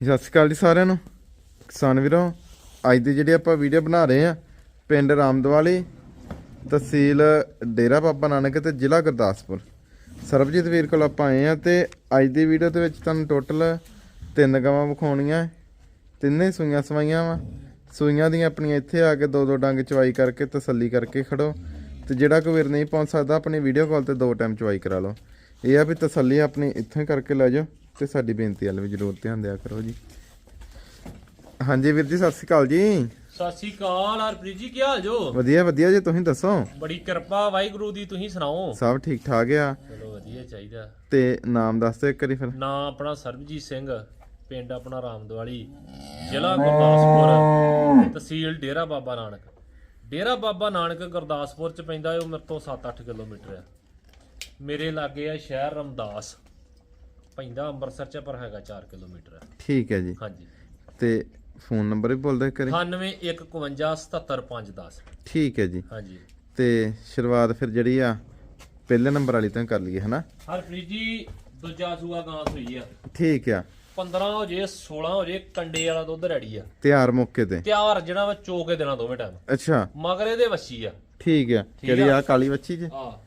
ਸਤਿ ਸ਼੍ਰੀ ਅਕਾਲ ਜੀ ਸਾਰਿਆਂ ਨੂੰ। ਕਿਸਾਨ ਵੀਰੋ, ਅੱਜ ਦੀ ਜਿਹੜੀ ਆਪਾਂ ਵੀਡੀਓ ਬਣਾ ਰਹੇ ਆ ਪਿੰਡ ਰਾਮਦਵਾਲੀ ਤਹਿਸੀਲ ਡੇਰਾ ਬਾਬਾ ਨਾਨਕ ਤੇ ਜ਼ਿਲ੍ਹਾ ਗੁਰਦਾਸਪੁਰ। ਸਰਬਜੀਤ ਵੀਰ ਕੋਲ ਆਪਾਂ ਆਏ ਆ ਤੇ ਅੱਜ ਦੀ ਵੀਡੀਓ ਦੇ ਵਿੱਚ ਤੁਹਾਨੂੰ ਟੋਟਲ ਤਿੰਨ ਗਾਵਾਂ ਵਿਖਾਉਣੀਆਂ, ਤਿੰਨੇ ਸੂਈਆਂ ਸਵਾਈਆਂ ਵਾ। ਸੂਈਆਂ ਦੀਆਂ ਆਪਣੀਆਂ ਇੱਥੇ ਆ ਕੇ ਦੋ ਦੋ ਡੰਗ ਚਵਾਈ ਕਰਕੇ ਤਸੱਲੀ ਕਰਕੇ ਖੜੋ ਤੇ ਜਿਹੜਾ ਕੋਈ ਵੀਰ ਨਹੀਂ ਪਹੁੰਚ ਸਕਦਾ, ਆਪਣੀ ਵੀਡੀਓ ਕਾਲ ਤੇ ਦੋ ਟਾਈਮ ਚਵਾਈ ਕਰਾ ਲਓ। ਇਹ ਆ ਵੀ ਤਸੱਲੀ ਆਪਣੀ ਇੱਥੋਂ ਹੀ ਕਰਕੇ ਲੈ ਜਾਓ। ਤੇ ਸਾਡੀ ਬੇਨਤੀ ਵੱਲ ਵੀ ਜ਼ਰੂਰ ਧਿਆਨ ਦਿਆ ਕਰੋ ਜੀ। ਹਾਂਜੀ ਵੀਰ ਜੀ ਸਤਿ ਸ਼੍ਰੀ ਅਕਾਲ ਜੀ। ਸਤਿ ਸ਼੍ਰੀ ਅਕਾਲ ਹਰਪ੍ਰੀਤ ਜੀ ਕੀ ਹਾਲ ਜੋ? ਵਧੀਆ ਵਧੀਆ ਜੀ ਤੁਸੀਂ ਦੱਸੋ? ਬੜੀ ਕਿਰਪਾ ਵਾਹਿਗੁਰੂ ਦੀ ਤੁਸੀਂ ਸੁਣਾਓ? ਸਭ ਠੀਕ ਠਾਕ ਆ। ਚਲੋ ਵਧੀਆ ਚਾਹੀਦਾ। ਤੇ ਨਾਮ ਦੱਸ ਦਿਓ ਇੱਕ ਵਾਰੀ ਫਿਰ। ਨਾਂ ਆਪਣਾ ਸਰਬਜੀਤ ਸਿੰਘ ਪਿੰਡ ਆਪਣਾ ਰਾਮਦਵਾਲੀ ਜ਼ਿਲ੍ਹਾ ਗੁਰਦਾਸਪੁਰ ਤਹਿਸੀਲ ਡੇਰਾ ਬਾਬਾ ਨਾਨਕ। ਡੇਰਾ ਬਾਬਾ ਨਾਨਕ ਗੁਰਦਾਸਪੁਰ ਚ ਪੈਂਦਾ ਉਹ ਮੇਰੇ ਤੋਂ 7-8 ਕਿਲੋਮੀਟਰ ਆ। ਮੇਰੇ ਲਾਗੇ ਆ ਸ਼ਹਿਰ ਰਮਦਾਸ। ਪੈਂਦਾ ਅੰਮ੍ਰਿਤਸਰ ਚ ਪਰ ਹੈਗਾ 4 ਕਿਲੋਮੀਟਰ। ਠੀਕ ਹੈ ਜੀ। ਹਾਂਜੀ। ਤੇ ਫੋਨ ਨੰਬਰ ਵੀ ਬੋਲ ਦਿਓ ਇੱਕ ਵਾਰੀ 9115777510 ਠੀਕ ਹੈ ਜੀ। ਹਾਂਜੀ। ਤੇ ਸ਼ੁਰੂਆਤ ਫਿਰ ਜਿਹੜੀ ਆ ਪਹਿਲੇ ਨੰਬਰ ਵਾਲੀ ਤੋਂ ਹੀ ਕਰ ਲਈਏ ਹਨਾ? ਹਰਪ੍ਰੀਤ ਜੀ ਦੂਜਾ ਸੂਆ ਗਾਂ ਸੂਈ ਆ। ਠੀਕ ਆ। 15 ਹੋ ਜੇ 16 ਹੋ ਜੇ ਕੰਡੇ ਵਾਲਾ ਦੁੱਧ ਰੈਡੀ ਆ। ਤਿਆਰ ਮੌਕੇ ਤੇ। ਤਿਆਰ ਜਿਹੜਾ ਵਾ ਚੋਕੇ ਦੇਣਾ ਦੋਵੇਂ ਟਾਈਮ ਅੱਛਾ। ਮਗਰ ਇਹਦੇ ਵੱਛੀ ਆ। ਠੀਕ ਆ। ਕਿਹੜੀ ਆ। ਕਾਲੀ ਬੱਚੀ ਜੀ। ਆ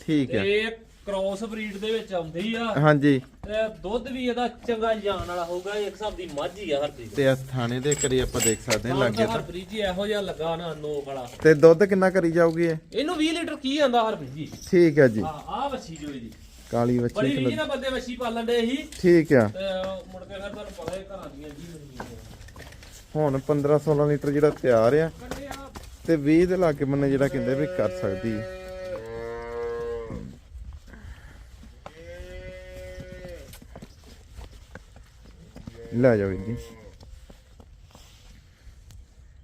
ਠੀਕ ਆ। ਇਹ ਕ੍ਰੋਸ ਬਰੀਡ ਦੇ ਵਿੱਚ ਆਉਂਦੀ ਆ। ਹਾਂਜੀ। ਤੇ ਦੁੱਧ ਵੀ ਇਹਦਾ ਚੰਗਾ ਜਾਣ ਵਾਲਾ ਹੋਊਗਾ ਇੱਕ ਹਿਸਾਬ ਦੀ ਮੱਝ ਹੀ ਆ ਹਰਪ੍ਰੀਤ। ਤੇ ਥਾਣੇ ਦੇ ਕਰੀ ਆਪਾਂ ਦੇਖ ਸਕਦੇ ਹਾਂ ਲੱਗੇ ਤਾਂ ਹਰਪ੍ਰੀਤ ਜੀ ਇਹੋ ਜਿਹਾ ਲੱਗਾ ਨਾ ਨੋਕ ਵਾਲਾ। ਤੇ ਦੁੱਧ ਕਿੰਨਾ ਕਰੀ ਜਾਊਗੀ ਇਹ? ਇਹਨੂੰ 20 ਲੀਟਰ ਕੀ ਆਂਦਾ ਹਰਪ੍ਰੀਤ ਜੀ? ਠੀਕ ਹੈ ਜੀ। ਆ ਆ ਵੱਛੀ ਜੋ ਇਹਦੀ ਕਾਲੀ ਬੱਚੀ ਬੜੀ ਨਾਲ ਬੰਦੇ ਵੱਛੀ ਪਾਲਣ ਦੇ ਸੀ ਠੀਕ ਆ। ਤੇ ਮੁੜ ਕੇ ਫਿਰ ਤੁਹਾਨੂੰ ਪਤਾ ਹੀ ਘਰਾਂ ਦੀਆਂ ਜੀ ਹੁਣ 15 16 ਲੀਟਰ ਜਿਹੜਾ ਤਿਆਰ ਆ ਆ ਤੇ 20 ਦੇ ਲਾਗੇ ਬੰਨੇ ਜਿਹੜਾ ਕਹਿੰਦੇ ਵੀ ਕਰ ਸਕਦੀ ਹੈ। ਲੈ ਜਾਓ ਜੀ।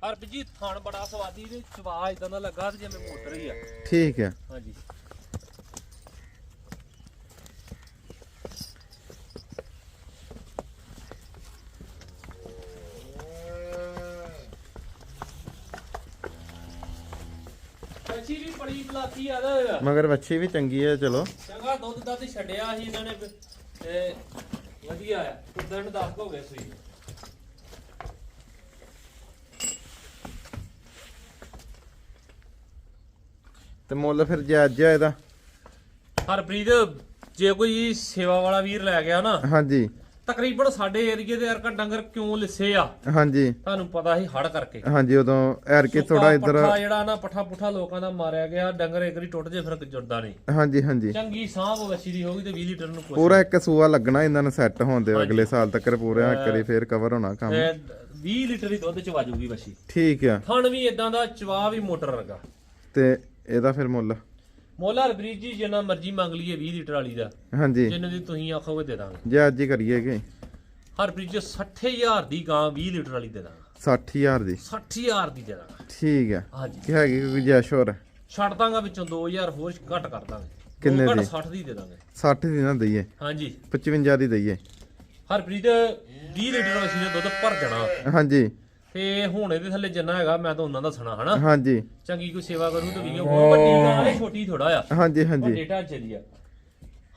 ਹਰਪ੍ਰੀਤ ਜੀ ਥਣ ਬੜਾ ਸਵਾਦੀ ਤੇ ਸਵਾਦ ਇਦਾਂ ਦਾ ਲੱਗਾ ਜਿਵੇਂ ਮੋਟਰ ਹੀ ਆ। ਠੀਕ ਹੈ ਹਾਂਜੀ। ਕੱਚੀ ਵੀ ਬੜੀ ਬਲਾਤੀ ਆ ਦਾ ਮਗਰ ਵੱਛੀ ਵੀ ਚੰਗੀ ਹੈ ਚਲੋ। ਚੰਗਾ ਦੁੱਧ ਦਾ ਤੇ ਛੱਡਿਆ ਸੀ ਇਹਨਾਂ ਨੇ। ਤੇ ਵਧੀਆ ਆ। ਦਿਨ 10 ਹੋ ਗਏ ਸੂਈ ਨੂੰ। ਤੇ ਮੁੱਲ ਫਿਰ ਜਾਇਜ਼ ਆ ਇਹਦਾ। ਹਰਪ੍ਰੀਤ ਜੇ ਕੋਈ ਸੇਵਾ ਵਾਲਾ ਵੀਰ ਲੈ ਗਿਆ ਨਾ ਹਾਂਜੀ। ਤਕਰੀਬਨ ਸਾਡੇ ਏਰੀਏ ਦੇ ਅਰਕਾ ਡੰਗਰ ਕਿਉਂ ਲਿੱਸੇ ਆ? ਹਾਂਜੀ। ਤੁਹਾਨੂੰ ਪਤਾ ਹੀ ਹੜ ਕਰਕੇ। ਹਾਂਜੀ ਉਦੋਂ ਐਰ ਕੇ ਥੋੜਾ ਇੱਧਰ ਪੱਠਾ ਜਿਹੜਾ ਨਾ ਪੱਠਾ ਪੁੱਠਾ ਲੋਕਾਂ ਦਾ ਮਾਰਿਆ ਗਿਆ ਡੰਗਰ ਇੱਕ ਵਾਰੀ ਟੁੱਟ ਜੇ ਫਿਰ ਜੁੜਦਾ ਨਹੀਂ। ਹਾਂਜੀ ਹਾਂਜੀ। ਚੰਗੀ ਸਾਂਭ ਵੱਛੀ ਦੀ ਹੋਗੀ ਤੇ 20 ਲੀਟਰ ਨੂੰ ਪੂਰਾ ਇੱਕ ਸੂਆ ਲੱਗਣਾ ਇਹਨਾਂ ਨੂੰ ਸੈੱਟ ਹੋਣ ਦੇ ਅਗਲੇ ਸਾਲ ਤੱਕ ਪੂਰਾ ਕਰੀ ਫੇਰ ਕਵਰ ਹੋਣਾ ਕੰਮ। ਤੇ 20 ਲੀਟਰ ਹੀ ਦੁੱਧ ਚ ਵਾਜੂਗੀ ਵੱਛੀ। ਠੀਕ ਆ। ਥਣ ਵੀ ਇਦਾਂ ਦਾ ਚਵਾ ਵੀ ਮੋਟਰ ਵਰਗਾ। ਤੇ ਇਹਦਾ ਫਿਰ ਮੁੱਲ? ਮੋਲਾ ਹਰਬਰੀਤ ਜੀ ਜਿੰਨਾ ਮਰਜ਼ੀ ਮੰਗ ਲਈਏ 20 ਲੀਟਰ ਵਾਲੀ ਦਾ। ਹਾਂਜੀ। ਜਿੰਨੇ ਦੀ ਤੁਸੀਂ ਆਖੋਗੇ ਦੇ ਦਾਂਗੇ। ਜੇ ਅੱਜ ਹੀ ਕਰੀਏਗੇ ਹਰਬਰੀਤ ਜੀ 60000 ਦੀ ਗਾਂ 20 ਲੀਟਰ ਵਾਲੀ ਦੇ ਦਾਂਗਾ। 60000 ਦੀ? 60000 ਦੀ ਦੇ ਦਾਂਗਾ। ਠੀਕ ਆ ਹਾਂਜੀ। ਕੀ ਹੈਗੀ ਕੋਈ ਜੈਸ਼ੋਰ ਛੱਡ ਦਾਂਗਾ ਵਿੱਚੋਂ 2000 ਹੋਰ ਘੱਟ ਕਰ ਦਾਂਗੇ। ਕਿੰਨੇ ਦੋ ਘੱਟ ਦੀ? 60 ਦੀ ਦੇ ਦਾਂਗੇ। 60 ਦੀ ਨਾ ਦਈਏ। ਹਾਂਜੀ। 55 ਦੀ ਦਈਏ। ਹਰਪ੍ਰੀਤ 20 ਲੀਟਰ ਮਸ਼ੀਨ ਨੇ ਦੁੱਧ ਭਰ ਜਾਣਾ। ਹਾਂਜੀ। ਤੇ ਹੁਣ ਇਹਦੇ ਥੱਲੇ ਜਿੰਨਾ ਹੈਗਾ ਮੈਂ ਤਾਂ ਉਹਨਾਂ ਦਾ ਸੁਣਾ ਹਨਾ? ਹਾਂਜੀ। ਚੰਗੀ ਕੋਈ ਸੇਵਾ ਕਰੂ ਤਾਂ ਵੀਡੀਓ ਬਹੁਤ ਵੱਡੀ ਹੈ। ਛੋਟੀ ਥੋੜਾ ਆ। ਹਾਂਜੀ ਹਾਂਜੀ। ਢਾਂਚੇ ਦੀ ਆ।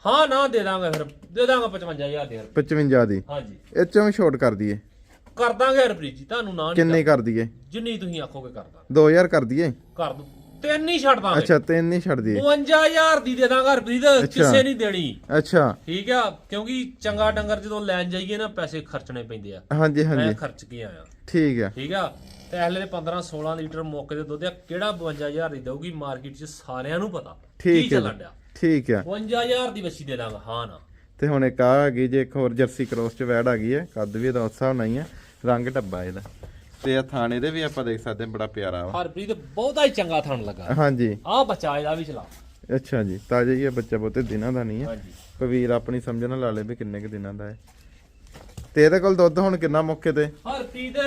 ਹਾਂ ਨਾ ਦੇ ਦਾਂਗਾ ਫਿਰ ਦੇ ਦਾਂਗਾ 55000 ਦੇ 55 ਦੀ। ਹਾਂਜੀ। ਇਹ ਚੋਂ ਛੋਟ ਕਰ ਦਈਏ। ਕਰ ਦਾਂਗੇ ਹਰਪ੍ਰੀਤ ਜੀ ਤੁਹਾਨੂੰ ਨਾ ਕਿੰਨੇ ਕਰ ਦਈਏ? ਜਿੰਨੀ ਤੁਸੀਂ ਆਖੋਗੇ ਕਰ ਦਾਂਗੇ। 2000 ਕਰ ਦਈਏ। ਕਰ ਦੋ ਤਿੰਨ ਹੀ ਛੱਡ ਦਾਂਗੇ। ਅੱਛਾ ਤਿੰਨ ਨਹੀਂ ਛੱਡ ਦਈਏ। 55000 ਦੀ ਦੇ ਦਾਂਗਾ ਹਰਪ੍ਰੀਤ ਕਿਸੇ ਨਹੀਂ ਦੇਣੀ। ਅੱਛਾ। ਠੀਕ ਆ ਕਿਉਂਕਿ ਚੰਗਾ ਡੰਗਰ ਜਦੋਂ ਲੈਣ ਜਾਈਏ ਨਾ ਪੈਸੇ ਖਰਚਣੇ ਪੈਂਦੇ ਆ। ਹਾਂਜੀ ਮੈਂ ਹਾਂਜੀ ਖਰਚ ਕੇ ਆਇਆ। ਠੀਕ ਆ। ਠੀਕ ਆ ਤੇ ਹਲੇ ਦੇ 15 16 ਲੀਟਰ ਮੌਕੇ ਦੇ ਦੁੱਧ ਆ ਕਿਹੜਾ 52000 ਦੀ ਦਊਗੀ ਮਾਰਕੀਟ 'ਚ ਸਾਰਿਆਂ ਨੂੰ ਪਤਾ। ਠੀਕ ਹੈ ਚੱਲਣ ਡਿਆ? ਠੀਕ ਆ। 52000 ਦੀ ਵੱਛੀ ਦੇ ਦਾਂਗਾ ਹਾਂ ਨਾ। ਤੇ ਹੁਣ ਇੱਕ ਆ ਹੈਗੀ ਜੇ ਇੱਕ ਹੋਰ ਜਰਸੀ ਕ੍ਰੋਸ ਚ ਵੈੜ ਆ ਗਈ ਹੈ ਕੱਦ ਵੀ ਉਸ ਹਿਸਾਬ ਨਾਲ ਹੀ ਹੈ ਰੰਗ ਡੱਬਾ ਇਹਦਾ। ਤੇ ਆ ਥਾਣੇ ਦੇ ਵੀ ਆਪਾਂ ਦੇਖ ਸਕਦੇ ਹਾਂ ਬੜਾ ਪਿਆਰਾ ਵਾ। ਹਰਪ੍ਰੀਤ ਬਹੁਤਾ ਹੀ ਚੰਗਾ ਥਣ ਲੱਗਾ। ਹਾਂਜੀ। ਆ ਬੱਚਾ ਇਹਦਾ ਵੀ ਚਲਾ। ਅੱਛਾ ਜੀ ਤਾਜ਼ਾ ਹੀ ਹੈ ਬੱਚਾ ਬਹੁਤੇ ਦਿਨਾਂ ਦਾ ਨਹੀਂ ਹੈ ਹਾਂਜੀ। ਕੋਈ ਵੀਰ ਆਪਣੀ ਸਮਝ ਨਾਲ ਲਾ ਲੇ ਵੀ ਕਿੰਨੇ ਕੁ ਦਿਨਾਂ ਦਾ ਹੈ। ਤੇ ਇਹਦੇ ਕੋਲ ਦੁੱਧ ਹੁਣ ਕਿੰਨਾ ਮੌਕੇ ਤੇ? ਹਰਪ੍ਰੀਤ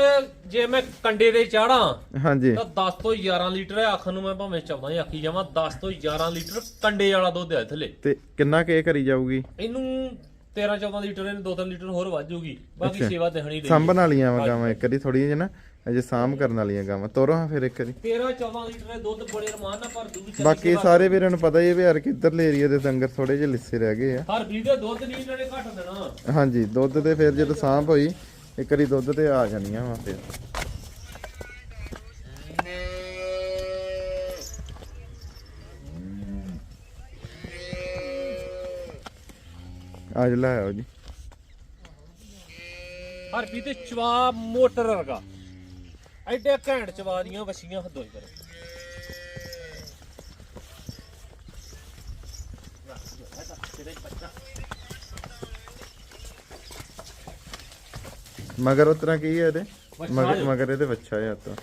ਜੇ ਮੈਂ ਕੰਡੇ ਤੇ ਚਾੜਾਂ ਹਾਂਜੀ। ਤਾਂ 10 ਤੋਂ 11 ਲੀਟਰ ਹੈ। ਆਖਣ ਨੂੰ ਮੈਂ ਭਾਵੇਂ 14 ਹੀ ਆਖੀ ਜਾਵਾਂ 10 ਤੋਂ 11 ਲੀਟਰ ਕੰਡੇ ਵਾਲਾ ਦੁੱਧ ਹੈ ਥੱਲੇ ਤੇ ਕਿੰਨਾ ਕੇ ਕਰੀ ਜਾਊਗੀ? ਇਹਨੂੰ 13 14 ਲੀਟਰ ਇਹਨੂੰ 2-3 ਲੀਟਰ ਹੋਰ ਵਾਜੂਗੀ ਬਾਕੀ ਅੱਛਾ। ਸੇਵਾ ਦੇਣੀ ਰਹੀ ਸਾਂਭਣ ਵਾਲੀਆਂ ਵਾ ਗਾਵਾਂ ਇੱਕ ਵਾਰੀ ਥੋੜੀ ਜਿਹੀ ਨਾ ਅਜੇ ਸਾਂਭ ਕਰਨ ਵਾਲੀਆਂ ਗਾਵਾਂ। ਤੋਰੋ ਹਾਂ ਫਿਰ ਇੱਕ ਵਾਰੀ। 13 14 ਲੀਟਰ ਦੇ ਦੁੱਧ ਬੜੇ ਰਮਾਨ ਨਾਲ ਪਰ ਦੂਜੀ ਬਾਕੀ ਸਾਰੇ ਵੀਰਾਂ ਨੂੰ ਪਤਾ ਹੀ ਹੈ ਵੀ ਯਾਰ ਕਿੱਧਰਲੇ ਏਰੀਆ ਦੇ ਡੰਗਰ ਥੋੜੇ ਜਿਹੇ ਲਿੱਸੇ ਰਹਿ ਗਏ ਆ। ਹਰ ਬਰੀਡ ਦੇ ਦੁੱਧ ਨਹੀਂ ਇਹਨਾਂ ਨੇ ਘੱਟ ਦੇਣਾ। ਹਾਂਜੀ ਦੁੱਧ ਤੇ ਫਿਰ ਜਦੋਂ ਸਾਂਭ ਹੋਈ ਇੱਕ ਵਾਰੀ ਦੁੱਧ ਤੇ ਆ ਜਾਣੀਆਂ ਵਾ ਫਿਰ। ਅੱਜ ਲੈ ਆਓ ਜੀ। ਹਰਪੀ ਤੇ ਚਵਾ ਮੋਟਰ ਵਰਗਾ। ਐਡੇ ਘੈਂਟ ਚਵਾ ਦੀਆਂ ਵਸੀਆਂ ਹੱਦੋਂ ਹੀ ਕਰੋ। ਮਗਰ ਉਤਰਾ ਕੀ ਹੈ ਇਹਦੇ? ਮਗਰ। ਮਗਰ ਇਹਦੇ ਵੱਛਾ ਹੈ ਤਾਂ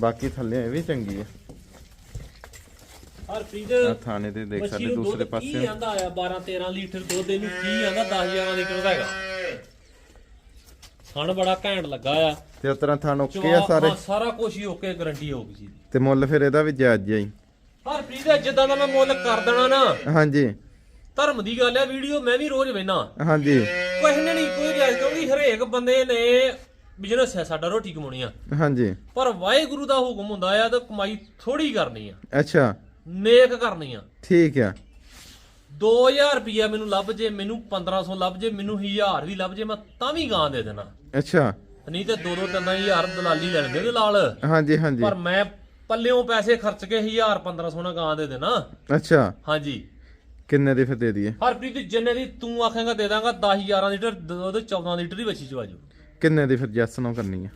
ਬਾਕੀ ਥੱਲੇ ਇਹ ਵੀ ਚੰਗੀ ਹੈ। ਹਰਪ੍ਰੀਤ ਆ ਥਾਣੇ ਤੇ ਦੇਖ ਮੱਛੀ ਨੂੰ ਦੂਸਰੇ ਦੁੱਧ ਪਾਸੇ। ਕੀ ਆਂਦਾ ਆ? 12 13 ਲੀਟਰ ਦੁੱਧ ਇਹਨੂੰ ਕੀ ਆਂਦਾ? 10 11 ਲੀਟਰ ਦਾ ਹੈਗਾ। ਥਣ ਬੜਾ ਘੈਂਟ ਲੱਗਾ ਆ। ਤੇ ਉਤਰਾ ਥਾਣ ਓਕੇ ਆ ਚਵਾ- ਸਾਰੇ? ਹਾਂ, ਸਾਰਾ ਕੁਝ ਹੀ ਓਕੇ ਗਾਰੰਟੀ ਹੋਊਗੀ ਜੀ ਤੇ ਮੁੱਲ ਫਿਰ ਇਹਦਾ ਵੀ ਜਾਇਜ਼ ਹੀ ਹਰਪ੍ਰੀਤ ਜਿੱਦਾਂ ਦਾ ਮੈਂ ਮੁੱਲ ਕਰ ਦੇਣਾ ਨਾ ਹਾਂਜੀ। ਧਰਮ ਦੀ ਗੱਲ ਆ ਵੀਡੀਓ ਮੈਂ ਵੀ ਰੋਜ਼ ਵੇਨਾ ਹਾਂਜੀ। ਕੁਛ ਨੇ ਨਹੀਂ ਕੋਈ ਰਿਆਜ਼ ਕਿਉਂਕਿ ਹਰੇਕ ਬੰਦੇ ਨੇ ਬਿਜ਼ਨਸ ਹੈ ਸਾਡਾ ਰੋਟੀ ਕਮਾਉਣੀ ਆ। ਹਾਂਜੀ। ਪਰ ਵਾਹਿਗੁਰੂ ਦਾ ਹੁਕਮ ਹੁੰਦਾ ਆ ਤਾਂ ਕਮਾਈ ਥੋੜੀ ਕਰਨੀ ਆ। ਅੱਛਾ। ਨੇਕ ਕਰਨੀ ਆ। ਠੀਕ ਆ। 2000 ਰੁਪਿਆ ਮੈਨੂੰ ਲੱਭ ਜੇ ਮੈਨੂੰ 1500 ਲੱਭ ਜੇ ਮੈਨੂੰ 1000 ਵੀ ਲੱਭ ਜੇ ਮੈਂ ਤਾਂ ਵੀ ਗਾਂ ਦੇ ਦੇਣਾ। ਅੱਛਾ। ਨਹੀਂ ਤੇ 2-2 3000 ਦਲਾਲੀ ਲੈ ਲੈਂਦੇ ਉਹਦੇ ਨਾਲ। ਹਾਂਜੀ ਹਾਂਜੀ। ਪਰ ਮੈਂ ਪੱਲਿਓਂ ਪੈਸੇ ਖਰਚ ਕੇ 1000 1500 ਨਾਲ ਗਾਂ ਦੇ ਦੇਣਾ। ਅੱਛਾ। ਹਾਂਜੀ। ਕਿੰਨੇ ਦੀ ਫਿਰ ਦੇ ਦਈਏ? ਹਰਪ੍ਰੀਤ ਜਿੰਨੇ ਦੀ ਤੂੰ ਆਖੇਗਾ ਦੇ ਦਾਂਗਾ 10 11 ਲੀਟਰ ਉਹਦੇ 14 ਲੀਟਰ ਦੀ ਬੱਚੀ ਚਵਾਜੂ ਕਿੰਨੇ ਦੀ ਫਿਰ ਜੈਸ ਨੂੰ ਕਰਨੀ ਆ?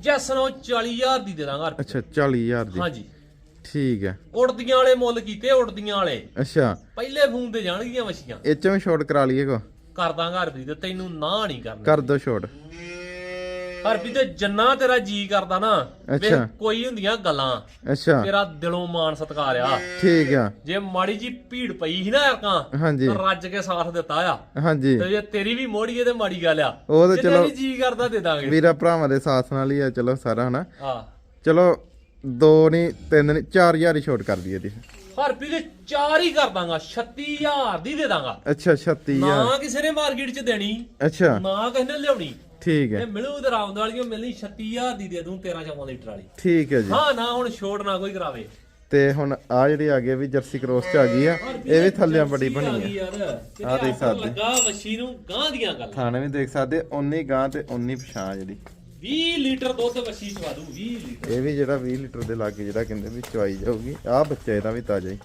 ਜੈਸ ਨੂੰ 40000 ਦੀ ਦੇ ਦਾਂਗਾ ਅੱਛਾ 40000 ਦੀ। ਹਾਂਜੀ। ਠੀਕ ਹੈ। ਉੜਦੀਆਂ ਵਾਲੇ ਮੁੱਲ ਕੀਤੇ ਉੜਦੀਆਂ ਵਾਲੇ। ਅੱਛਾ। ਪਹਿਲੇ ਫੋਨ ਤੇ ਜਾਣਗੀਆਂ ਮੱਛੀਆਂ। ਇਹ ਚੋਂ ਸ਼ਾਰਟ ਕਰਾ ਲਈਏ ਕੋ? ਕਰ ਦਾਂਗਾ ਹਰਪ੍ਰੀਤ ਤੈਨੂੰ ਨਾ ਨਹੀਂ ਕਰਨਾ। ਕਰ ਦੋ ਸ਼ਾਰਟ ਹਰਪ੍ਰੀਤ ਜੰਨਾ ਤੇਰਾ ਜੀ ਕਰਦਾ ਨਾ ਅੱਛਾ। ਕੋਈ ਹੁੰਦੀਆਂ ਗੱਲਾਂ। ਅੱਛਾ। ਤੇਰਾ ਦਿਲੋਂ ਮਾਣ ਸਤਿਕਾਰ ਆ। ਠੀਕ ਆ। ਜੇ ਮਾੜੀ ਜੀ ਭੀੜ ਪਈ ਸੀ ਨਾ ਯਾਰਕਾਂ ਹਾਂਜੀ। ਤਾਂ ਰੱਜ ਕੇ ਸਾਥ ਦਿੱਤਾ ਆ। ਹਾਂਜੀ। ਤੇ ਜੇ ਤੇਰੀ ਵੀ ਮੋੜੀਏ ਤੇ ਮਾੜੀ ਗੱਲ ਆ। ਉਹ ਤਾਂ ਚਲੋ ਵੀ ਜੀ ਕਰਦਾ ਦੇ ਦਾਂਗੇ। ਵੀਰਾ ਭਰਾਵਾਂ ਦੇ ਸਾਥ ਨਾਲ ਹੀ ਆ। ਚਲੋ ਸਾਰਾ ਹਨਾ? ਆ ਚਲੋ ਦੋ ਨਹੀਂ ਤਿੰਨ ਨਹੀਂ 4000 ਹੀ ਛੋਟ ਕਰ ਦਈਏ ਦੀ ਹਰਪ੍ਰੀਤ ਚਾਰ ਹੀ ਕਰ ਦਾਂਗਾ 36000 ਦੀ ਦੇ ਦਾਂਗਾ। ਅੱਛਾ 36000 ਨਾ ਕਿਸੇ ਨੇ ਮਾਰਕੀਟ 'ਚ ਦੇਣੀ ਅੱਛਾ। ਨਾ ਕਿਸੇ ਨੇ ਲਿਆਉਣੀ। ਠੀਕ ਹੈ। ਇਹ ਮਿਲੂ ਤੇ ਰਾਮਦ ਵਾਲੀ ਮਿਲਣੀ 36000 ਦੀ ਦੇ ਦੂੰ 13 14 ਲੀਟਰ ਵਾਲੀ ਠੀਕ ਹੈ ਜੀ। ਹਾਂ ਨਾ ਹੁਣ ਛੋਟ ਨਾ ਕੋਈ ਕਰਾਵੇ। ਤੇ ਹੁਣ ਆ ਜਿਹੜੀ ਆ ਗਈ ਵੀ ਜਰਸੀ ਕ੍ਰੋਸ ਚ ਆ ਗਈ ਆ ਇਹ ਵੀ ਥੱਲਿਆਂ ਬੜੀ ਬਣੀ ਆ। ਆਹ ਦੇਖ ਸਕਦੇ। ਲੱਗਾ ਵਸ਼ੀ ਨੂੰ ਗਾਂ ਦੀਆਂ ਗੱਲ। ਥਾਣੇ ਵੀ ਦੇਖ ਸਕਦੇ 19 ਗਾਂ ਤੇ 19 ਪਛਾਂ ਜਿਹੜੀ। 20 ਲੀਟਰ ਦੁੱਧ ਵਸ਼ੀ ਚਵਾ ਦੂ 20 ਲੀਟਰ। ਇਹ ਵੀ ਜਿਹੜਾ 20 ਲੀਟਰ ਦੇ ਲਾਗੇ ਜਿਹੜਾ ਕਹਿੰਦੇ ਵੀ ਚਵਾਈ ਜਾਊਗੀ ਆਹ ਬੱਚਾ ਇਹਦਾ ਵੀ ਤਾਜ਼ਾ ਹੀ।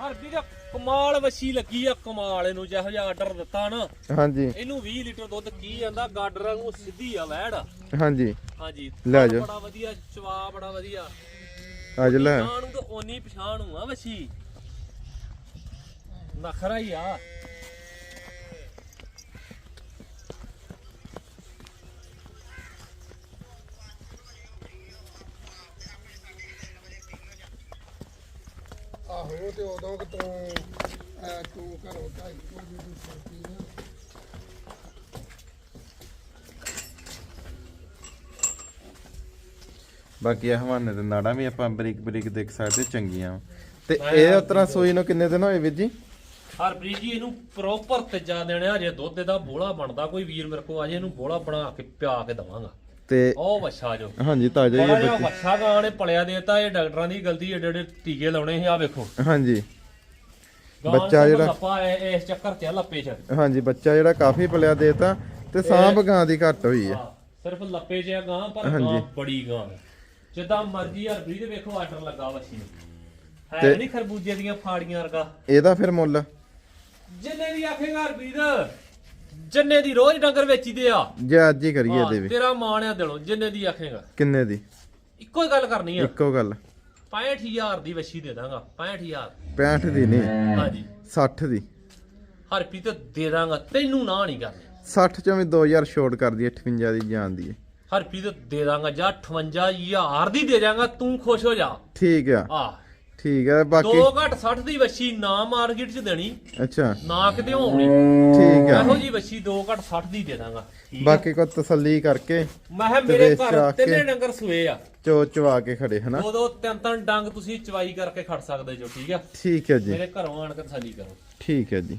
ਹਰ ਵੀਰ ਕਮਾਲ ਵਸ਼ੀ ਲੱਗੀ ਆ ਕਮਾਲ ਇਹਨੂੰ ਜਿਹੋ ਜਿਹਾ ਆਰਡਰ ਦਿੱਤਾ ਨਾ। ਹਾਂਜੀ। ਇਹਨੂੰ 20 ਲੀਟਰ ਦੁੱਧ ਕੀ ਜਾਂਦਾ ਗਾਡਰ ਨੂੰ ਸਿੱਧੀ ਆ ਵੈੜ। ਹਾਂਜੀ। ਹਾਂਜੀ। ਲੈ ਜਾਓ। ਬੜਾ ਵਧੀਆ ਚਵਾ ਬੜਾ ਵਧੀਆ। ਅੱਜ ਲੈ। ਨੂੰ ਤਾਂ ਓਨੀ ਪਛਾਣ ਨੂੰ ਆ ਵਸ਼ੀ। ਨਖਰਾ ਹੀ ਆ। ਆਹੋ ਤੇ ਉਦੋਂ ਕਿ ਤੂੰ ਐ ਤੂੰ ਘਰੋਂ ਢਾਈ ਕੁ ਵਜੇ ਦੀ ਨਾ ਬਾਕੀ ਇਹ ਹਵਾਨੇ ਦੇ ਨਾੜਾਂ ਵੀ ਆਪਾਂ ਬਰੀਕ ਬਰੀਕ ਦੇਖ ਸਕਦੇ ਚੰਗੀਆਂ। ਤੇ ਇਹ ਉਤਰਾ ਸੂਈ ਨੂੰ ਕਿੰਨੇ ਦਿਨ ਹੋਏ ਵੀਰ ਜੀ? ਹਰਪ੍ਰੀਤ ਜੀ ਇਹਨੂੰ ਪ੍ਰੋਪਰ ਤੇਜਾ ਦੇਣਾ ਜੇ ਦੁੱਧ ਇਹਦਾ ਬੋਲਾ ਬਣਦਾ ਕੋਈ ਵੀਰ ਮੇਰੇ ਕੋ ਆਜੇ ਇਹਨੂੰ ਬੋਲਾ ਬਣਾ ਕੇ ਪਿਆ ਕੇ ਦਵਾਂਗਾ। ਤੇ ਉਹ ਵੱਛਾ ਜੋ। ਹਾਂਜੀ ਤਾਜ਼ਾ ਹੀ ਹੈ ਜਿਹਾ ਬੱਚੇ। ਵੱਛਾ ਗਾਂ ਨੇ ਪਲਿਆ ਦੇਤਾ ਇਹ ਡਾਕਟਰਾਂ ਦੀ ਗਲਤੀ ਏਡੇ ਏਡੇ ਟੀਕੇ ਲਾਉਣੇ ਸੀ ਆ ਵੇਖੋ। ਹਾਂਜੀ। ਬੱਚਾ ਜਿਹੜਾ- ਲੱਪਾ ਇਸ ਚੱਕਰ ਤੇ ਲੱਪੇ ਚ। ਹਾਂਜੀ ਬੱਚਾ ਜਿਹੜਾ ਕਾਫੀ ਪਲਿਆ ਦੇਤਾ ਤੇ ਸਾਂਭ ਗਾਂ ਦੀ ਘੱਟ ਹੋਈ ਆ। ਹਾਂ, ਸਿਰਫ ਲੱਪੇ ਚ ਆ ਗਾਂ ਪਰ ਹਾਂਜੀ। ਗਾਂ ਬੜੀ ਗਾਂ। ਜਿੱਦਾਂ ਮਰਜ਼ੀ ਹਰਪ੍ਰੀਤ ਵੇਖੋ ਆਰਡਰ ਲੱਗਾ ਵੱਛੀ ਨੂੰ ਹੈ ਨਹੀਂ ਖਰਬੂਜੇ ਦੀਆਂ ਫਾੜੀਆਂ ਵਰਗਾ। ਇਹਦਾ ਫਿਰ ਮੁੱਲ? ਜਿੰਨੇ ਦੀ ਆਖੇਗਾ ਹਰਪ੍ਰੀਤ ਜਿੰਨੇ ਦੀ ਰੋਜ਼ ਡੰਗਰ ਵੇਚੀਦੇ ਆ। ਜੇ ਅੱਜ ਹੀ ਕਰੀਏ ਇਹਦੇ ਵੀ। ਤੇਰਾ ਮਾਣ ਆ ਦਿਲੋਂ ਜਿੰਨੇ ਦੀ ਆਖੇਗਾ। ਕਿੰਨੇ ਦੀ? ਇੱਕੋ ਹੀ ਗੱਲ ਕਰਨੀ ਆ। ਇੱਕੋ ਗੱਲ। 65000 ਦੀ ਵੱਛੀ ਦੇ ਦਾਂਗਾ 65000 65 ਦੀ ਨਹੀਂ ਹਾਂਜੀ। 60 ਦੀ। ਹਰਪ੍ਰੀਤ ਦੇ ਦਾਂਗਾ ਤੈਨੂੰ ਨਾ ਨਹੀਂ ਕਰਨੀ। 60 ਚੋਂ ਵੀ 2000 ਛੋਟ ਕਰ ਦਈਏ 58 ਦੀ ਜਾਣ ਦੀ। ਹਰਪ੍ਰੀਤ ਦੇ ਦਾਂਗਾ ਜਾਂ 58000 ਦੀ ਦੇ ਦਾਂਗਾ ਤੂੰ ਖੁਸ਼ ਹੋ ਜਾ। ਠੀਕ ਆ। ਆ। ਠੀਕ ਆ ਬਾਕੀ 2 ਘੱਟ 60 ਦੀ ਵੱਛੀ ਨਾ ਮਾਰਕੀਟ 'ਚ ਦੇਣੀ ਅੱਛਾ। ਨਾ ਕਿਤੇ ਹੋਣੀ। ਠੀਕ ਆ। ਇਹੋ ਜੀ ਵੱਛੀ 2 ਘੱਟ 60 ਦੀ ਦੇ ਦਾਂਗਾ? ਬਾਕੀ ਕੋ ਤਸੱਲੀ ਕਰਕੇ ਮੈਂ ਕਿਹਾ ਮੇਰੇ ਘਰ ਤਿੰਨੇ ਡੰਗਰ ਸੂਏ ਆ। ਚੋ ਚਵਾ ਕੇ ਖੜੇ ਹਨਾ? ਦੋ ਦੋ ਤਿੰਨ ਤਿੰਨ ਡੰਗ ਤੁਸੀਂ ਚਵਾਈ ਕਰਕੇ ਖੜ ਸਕਦੇ ਜੋ ਠੀਕ ਆ? ਠੀਕ ਹੈ ਜੀ। ਮੇਰੇ ਘਰੋਂ ਆਣ ਕੇ ਤਸੱਲੀ ਕਰੋ। ਠੀਕ ਹੈ ਜੀ।